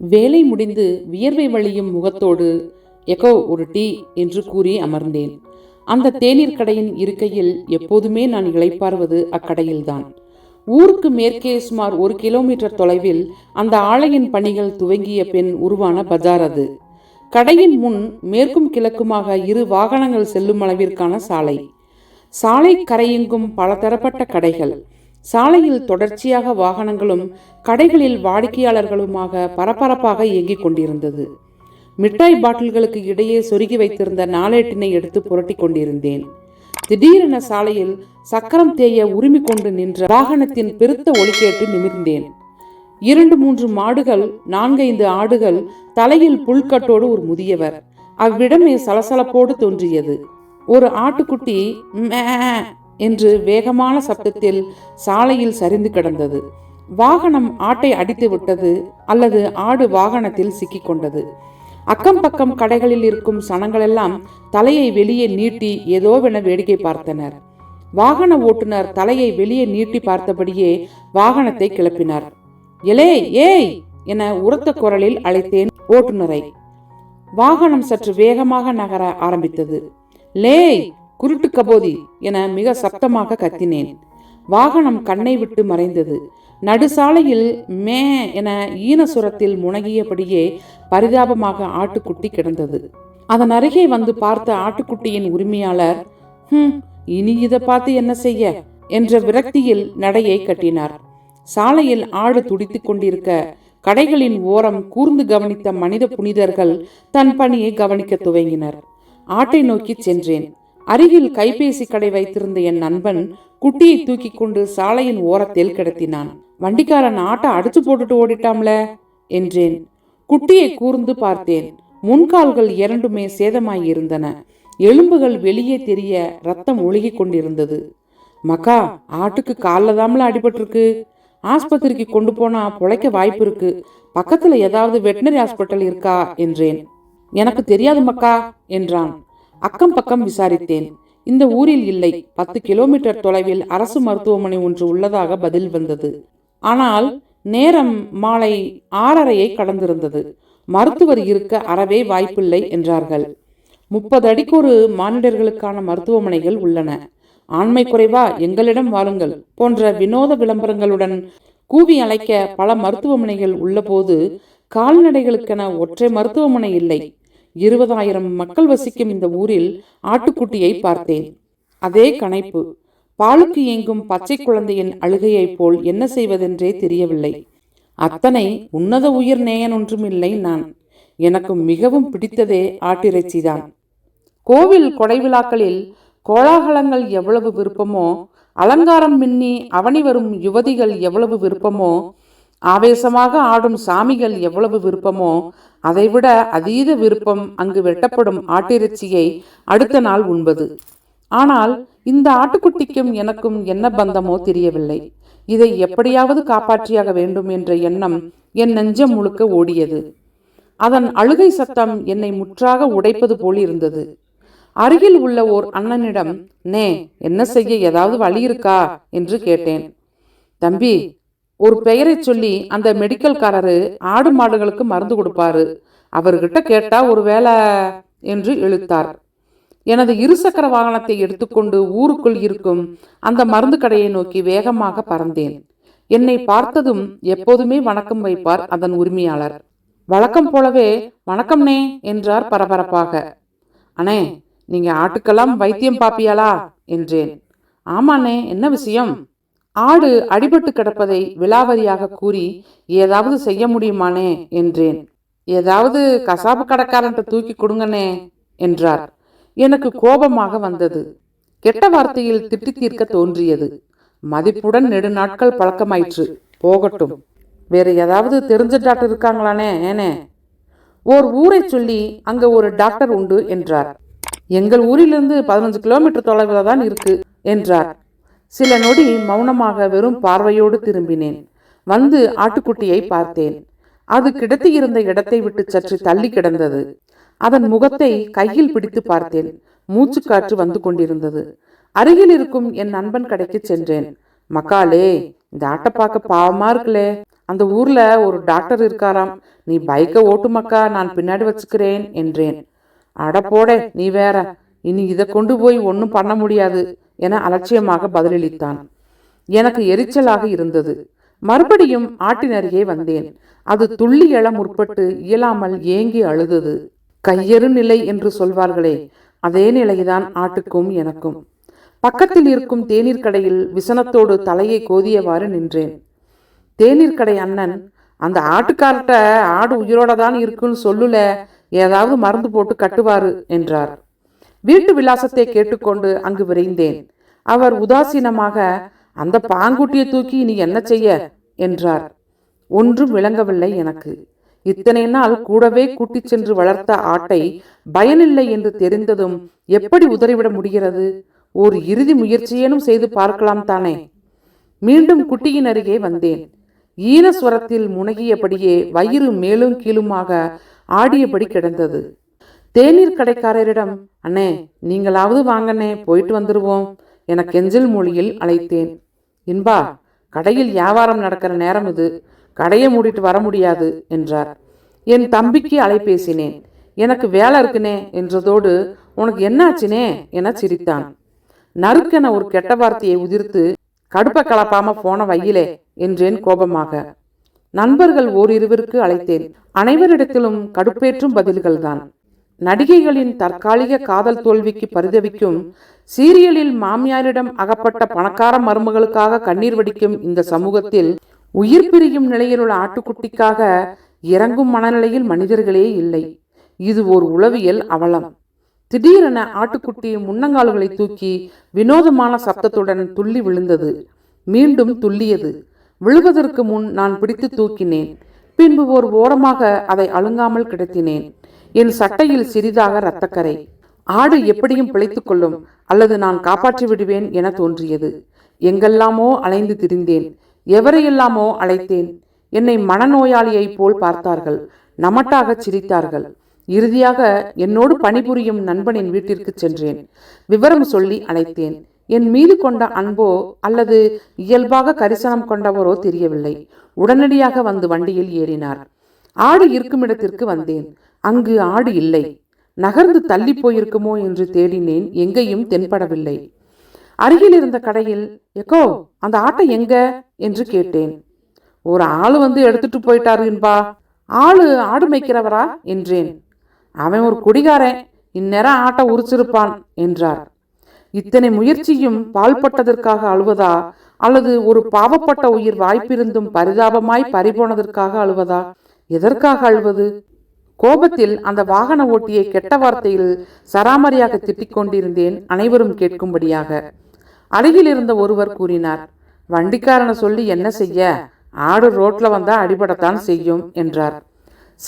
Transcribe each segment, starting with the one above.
வேலை முடிந்து வியர்வை வழியும் முகத்தோடு எகோ ஒரு டீ என்று கூறி அமர்ந்தேன். அந்த தேநீர் கடையின் இருக்கையில் எப்போதுமே நான் இளைப்பாறுவது அக்கடையில்தான். ஊருக்கு மேற்கே சுமார் ஒரு கிலோமீட்டர் தொலைவில் அந்த ஆலையின் பணிகள் துவங்கிய பின் உருவான பஜார் அது. கடையின் முன் மேற்கும் கிழக்குமாக இரு வாகனங்கள் செல்லும் அளவிற்கான சாலை. சாலை கரையெங்கும் பலதரப்பட்ட கடைகள். சாலையில் தொடர்ச்சியாக வாகனங்களும் கடைகளில் வாடிக்கையாளர்களுமாக பரபரப்பாக இயங்கிக் கொண்டிருந்தது. மிட்டாய் பாட்டில்களுக்கு இடையே சொருகி வைத்திருந்த நாளேட்டினை எடுத்து புரட்டி கொண்டிருந்தேன். திடீரென சாலையில் சக்கரம் தேய உரிமை கொண்டு நின்ற வாகனத்தின் பெருத்த ஒளி கேட்டு நிமிர்ந்தேன். இரண்டு மூன்று மாடுகள் நான்கைந்து ஆடுகள் தலையில் புல்கட்டோடு ஒரு முதியவர். அவ்விடமே சலசலப்போடு தோன்றியது. ஒரு ஆட்டுக்குட்டி என்று வேகமான சப்தத்தில் சாலையில் சரிந்து கிடந்தது. வாகனம் ஆட்டை அடித்து விட்டது அல்லது ஆடு வாகனத்தில் சிக்கிக் கொண்டது அக்கம் பக்கம் கடைகளில் இருக்கும் சனங்களெல்லாம் தலையை வெளியே நீட்டி ஏதோவென வேடிக்கை பார்த்தனர். வாகன ஓட்டுநர் தலையை வெளியே நீட்டி பார்த்தபடியே வாகனத்தை கிளப்பினார். எலே ஏய்! என உரத்த குரலில் அழைத்தேன் ஓட்டுநரை. வாகனம் சற்று வேகமாக நகர ஆரம்பித்தது. லேய்! குருட்டு கபோதி என மிக சத்தமாக கத்தினேன். வாகனம் கண்ணை விட்டு மறைந்தது. நடுசாலையில் மே என ஈனசுரத்தில் முனகியபடியே பரிதாபமாக ஆட்டுக்குட்டி கிடந்தது. அதன் அருகே வந்து பார்த்த ஆட்டுக்குட்டியின் உரிமையாளர் ஹம் இனி இதை பார்த்து என்ன செய்ய? என்ற விரக்தியில் நடையை கட்டினார். சாலையில் ஆடு துடித்துக் கொண்டிருக்க கடைகளின் ஓரம் கூர்ந்து கவனித்த மனித புனிதர்கள் தன் பணியை கவனிக்க துவங்கினர். ஆட்டை நோக்கி சென்றேன். அருகில் கைபேசி கடை வைத்திருந்த என் நண்பன் குட்டியை தூக்கி கொண்டு சாலையின் ஓரத்தில் கிடத்தினான். வண்டிக்காரன் ஆட்டை அடிச்சு போட்டுட்டு ஓடிட்டாம்ல என்றேன். குட்டியை கூர்ந்து பார்த்தேன். முன்கால்கள் இரண்டுமே சேதமாயிருந்தன எலும்புகள் வெளியே தெரிய ரத்தம் ஒழுகிக் கொண்டிருந்தது. மக்கா ஆட்டுக்கு காலில் தாமல அடிபட்டிருக்கு. ஆஸ்பத்திரிக்கு கொண்டு போனா பொழைக்க வாய்ப்பு இருக்கு. பக்கத்துல ஏதாவது வெட்டினரி ஹாஸ்பிட்டல் இருக்கா? என்றேன். எனக்கு தெரியாது மக்கா என்றான். அக்கம் பக்கம் விசாரித்தேன். இந்த ஊரில் இல்லை. பத்து கிலோமீட்டர் தொலைவில் அரசு மருத்துவமனை ஒன்று உள்ளதாக பதில் வந்தது. ஆனால் நேரம் மாலை ஆறரையை கடந்திருந்தது. மருத்துவர் இருக்க அறவே வாய்ப்பில்லை என்றார்கள். முப்பது அடிக்கொரு மானிடர்களுக்கான மருத்துவமனைகள் உள்ளன. ஆண்மை குறைவா? எங்களிடம் வாருங்கள் போன்ற வினோத விளம்பரங்களுடன் கூவி அழைக்க பல மருத்துவமனைகள் உள்ளபோது கால்நடைகளுக்கென ஒற்றை மருத்துவமனை இல்லை. இருபதாயிரம் மக்கள் வசிக்கும் இந்த ஊரில் ஆட்டுக்குட்டியை பார்த்தேன். அதே கணைப்பு. பாலுக்கு இயங்கும் பச்சை குழந்தையின் அழுகையைப் போல் என்ன செய்வதென்றே தெரியவில்லை. அத்தனை உன்னத உயிர் நேயன் ஒன்றுமில்லை நான். எனக்கு மிகவும் பிடித்ததே ஆட்டிறைச்சிதான். கோவில் கொடை விழாக்களில் கோலாகலங்கள் எவ்வளவு விருப்பமோ அலங்காரம் மின்னி அவனி வரும் யுவதிகள் எவ்வளவு விருப்பமோ ஆவேசமாக ஆடும் சாமிகள் எவ்வளவு விருப்பமோ அதைவிட அதீத விருப்பம் அங்கு வெட்டப்படும் ஆட்டிறைச்சியை அடுத்த நாள் உண்பது. ஆனால் இந்த ஆட்டுக்குட்டிக்கும் எனக்கும் என்ன பந்தமோ தெரியவில்லை. இதை எப்படியாவது காப்பாற்றியாக வேண்டும் என்ற எண்ணம் என் நெஞ்சம் முழுக்க ஓடியது. அதன் அழுகை சத்தம் என்னை முற்றாக உடைப்பது போல் இருந்தது. அருகில் உள்ள ஓர் அண்ணனிடம் நே என்ன செய்ய ஏதாவது வழி இருக்கா? என்று கேட்டேன். தம்பி ஒரு பெயரை சொல்லி அந்த மெடிக்கல்காரரு ஆடு மாடுகளுக்கு மருந்து கொடுப்பாரு. அவர்கிட்ட கேட்டா ஒரு வேலை என்று இழுத்தார் எனது இருசக்கர வாகனத்தை எடுத்துக்கொண்டு ஊருக்குள் இருக்கும் அந்த மருந்து கடையை நோக்கி வேகமாக பறந்தேன். என்னை பார்த்ததும் எப்போதுமே வணக்கம் வைப்பார் அதன் உரிமையாளர். வழக்கம் போலவே வணக்கம்னே என்றார் பரபரப்பாக. அண்ணே நீங்க ஆட்டுக்கெல்லாம் வைத்தியம் பாப்பியாளா? என்றேன். ஆமாண்ணே என்ன விஷயம்? ஆடு அடிபட்டு கிடப்பதை விலாவரியாக கூறி ஏதாவது செய்ய முடியுமானே? என்றேன். ஏதாவது கசாப்பு கடைக்காரன்ட்ட தூக்கி கொடுங்கனே என்றார். எனக்கு கோபமாக வந்தது. கெட்ட வார்த்தையில் திட்டி தீர்க்க தோன்றியது. மதிப்புடன் நெடுநாட்கள் பழக்கமாயிற்று. போகட்டும். வேற ஏதாவது தெரிஞ்ச டாக்டர் இருக்காங்களானே ஏனே? ஓர் ஊரை சொல்லி அங்க ஒரு டாக்டர் உண்டு என்றார். எங்கள் ஊரிலிருந்து பதினஞ்சு கிலோமீட்டர் தொலைவில் தான் இருக்கு என்றார். சில நொடி மௌனமாக வெறும் பார்வையோடு திரும்பினேன். வந்து ஆட்டுக்குட்டியை பார்த்தேன். அது கிடத்தியிருந்த இடத்தை விட்டு சற்று தள்ளி கிடந்தது. அதன் முகத்தை கையில் பிடித்து பார்த்தேன். மூச்சு காற்று வந்து கொண்டிருந்தது. அருகில் இருக்கும் என் நண்பன் கடைக்கு சென்றேன். மக்காலே இந்த ஆட்டை பார்க்க பாவமா இருக்குல்லே அந்த ஊர்ல ஒரு டாக்டர் இருக்காராம். நீ பைக்கை ஓட்டுமக்கா நான் பின்னாடி வச்சுக்கிறேன் என்றேன். அட போட நீ வேற. இனி இதை கொண்டு போய் ஒன்றும் பண்ண முடியாது. என அலட்சியமாக பதிலளித்தான். எனக்கு எரிச்சலாக இருந்தது. மறுபடியும் ஆட்டின் அருகே வந்தேன். அது துள்ளி எழ முற்பட்டு இயலாமல் ஏங்கி அழுதது. கையறு நிலை என்று சொல்வார்களே அதே நிலைதான் ஆட்டுக்கும் எனக்கும். பக்கத்தில் இருக்கும் தேநீர் கடையில் விசனத்தோடு தலையை கோதியவாறு நின்றேன். தேநீர் கடை அண்ணன் அந்த ஆட்டுக்கார்ட்ட ஆடு உயிரோட தான் இருக்குன்னு சொல்லுல ஏதாவது மருந்து போட்டு கட்டுவாரு என்றார். வீட்டு விலாசத்தை கேட்டுக்கொண்டு அங்கு விரைந்தேன். அவர் உதாசீனமாக அந்த பாங்குட்டியை தூக்கி நீ என்ன செய்ய? என்றார். ஒன்றும் விளங்கவில்லை எனக்கு. இத்தனை நாள் கூடவே கூட்டிச் சென்று வளர்த்த ஆட்டை பயனில்லை என்று தெரிந்ததும் எப்படி உதறிவிட முடிகிறது? ஒரு இறுதி முயற்சியேனும் செய்து பார்க்கலாம் தானே? மீண்டும் குட்டியின் அருகே வந்தேன். ஈனஸ்வரத்தில் முனகியபடியே வயிறு மேலும் கீழுமாக ஆடியபடி கிடந்தது. தேநீர் கடைக்காரரிடம் அண்ணே நீங்களாவது வாங்கண்ணே போயிட்டு வந்துருவோம் என கெஞ்சல் மொழியில் அழைத்தேன். இன்பா கடையில் வியாபாரம் நடக்கிற நேரம் இது. கடையை மூடிட்டு வர முடியாது என்றார். என் தம்பிக்கு அலைபேசினேன். எனக்கு வேலை இருக்குனே என்றதோடு உனக்கு என்னாச்சுனே என சிரித்தான். நறுக்கென ஒரு கெட்ட வார்த்தையை உதிர்த்து கடுப்ப கலப்பாம போன வையிலே என்றேன் கோபமாக. நண்பர்கள் ஓரிருவருக்கு அழைத்தேன். அனைவரிடத்திலும் கடுப்பேற்றும் பதில்கள்தான். நடிகைகளின் தற்காலிக காதல் தோல்விக்கு பரிதவிக்கும் சீரியலில் மாமியாரிடம் அகப்பட்ட பணக்கார மருமகளுக்காக கண்ணீர் வடிக்கும் இந்த சமூகத்தில் உயிர் பிரியும் நிலையிலுள்ள ஆட்டுக்குட்டிக்காக இறங்கும் மனநிலையில் மனிதர்களே இல்லை. இது ஒரு உளவியல் அவலம். திடீரென ஆட்டுக்குட்டி முன்னங்கால்களை தூக்கி வினோதமான சப்தத்துடன் துள்ளி விழுந்தது. மீண்டும் துள்ளியது. விழுவதற்கு முன் நான் பிடித்து தூக்கினேன். பின்பு ஓர் ஓரமாக அதை அழுங்காமல் கிடத்தினேன். என் சட்டையில் சிறிதாக இரத்தக்கரை. ஆடு எப்படியும் பிழைத்துக் கொள்ளும் அல்லது நான் காப்பாற்றி விடுவேன் என தோன்றியது. எங்கெல்லாமோ அலைந்து திரிந்தேன். எவரையெல்லாமோ அழைத்தேன். என்னை மனநோயாளியைப் போல் பார்த்தார்கள். நமட்டாக சிரித்தார்கள். இறுதியாக என்னோடு பணிபுரியும் நண்பனின் வீட்டிற்கு சென்றேன். விவரம் சொல்லி அழைத்தேன். என் மீது கொண்ட அன்போ அல்லது இயல்பாக கரிசனம் கொண்டவரோ தெரியவில்லை. உடனடியாக வந்து வண்டியில் ஏறினார். ஆடு இருக்கும் இடத்திற்கு வந்தேன். அங்கு ஆடு இல்லை. நகர்ந்து தள்ளி போயிருக்குமோ என்று தேடினேன். எங்கேயும் தென்படவில்லை. அருகில் இருந்த கடையில் எக்கோ அந்த ஆட்டை எங்க? என்று கேட்டேன். ஒரு ஆளு வந்து எடுத்துட்டு போயிட்டாரு என்பா ஆளு ஆடு மேய்க்கிறவரா? என்றேன். அவன் ஒரு குடிகாரன். இந்நேரம் ஆட்டை உரிச்சிருப்பான் என்றார். இத்தனை முயற்சியும் பால்பட்டதற்காக அழுவதா? அல்லது ஒரு பாவப்பட்ட உயிர் வாய்ப்பிருந்தும் பரிதாபமாய் பறிபோனதற்காக அழுவதா? எதற்காக அழுவது? கோபத்தில் அந்த வாகன ஓட்டியை கெட்ட வார்த்தையில் சராமரியாக திட்டிக் கொண்டிருந்தேன் அனைவரும் கேட்கும்படியாக. அருகில் இருந்த ஒருவர் கூறினார் வண்டிக்காரனை சொல்லி என்ன செய்ய? ஆடு ரோட்ல வந்தா அடிபடத்தான் செய்யும் என்றார்.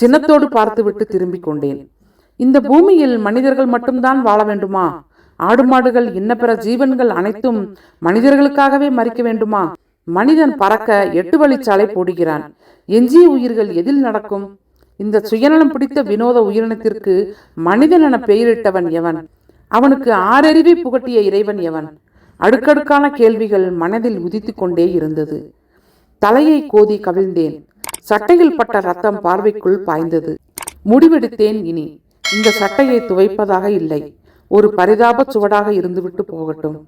சினத்தோடு பார்த்துவிட்டு திரும்பிக் கொண்டேன். இந்த பூமியில் மனிதர்கள் மட்டும்தான் வாழ வேண்டுமா? ஆடு மாடுகள் இன்ன பிற ஜீவன்கள் அனைத்தும் மனிதர்களுக்காகவே மறிக்க வேண்டுமா? மனிதன் பறக்க எட்டு வழிச்சாலை போடுகிறான். எஞ்சிய உயிர்கள் எதில் நடக்கும்? இந்த சுயநலம் பிடித்த வினோத உயிரினத்திற்கு மனிதன் என பெயரிட்டவன் எவன்? அவனுக்கு ஆறறிவை புகட்டிய இறைவன் எவன்? அடுக்கடுக்கான கேள்விகள் மனதில் உதித்து கொண்டே இருந்தது. தலையை கோதி கவிழ்ந்தேன். சட்டையில் பட்ட ரத்தம் பார்வைக்குள் பாய்ந்தது. முடிவெடுத்தேன் இனி. இந்த சட்டையை துவைப்பதாக இல்லை. ஒரு பரிதாப சுவடாக இருந்துவிட்டு போகட்டும்.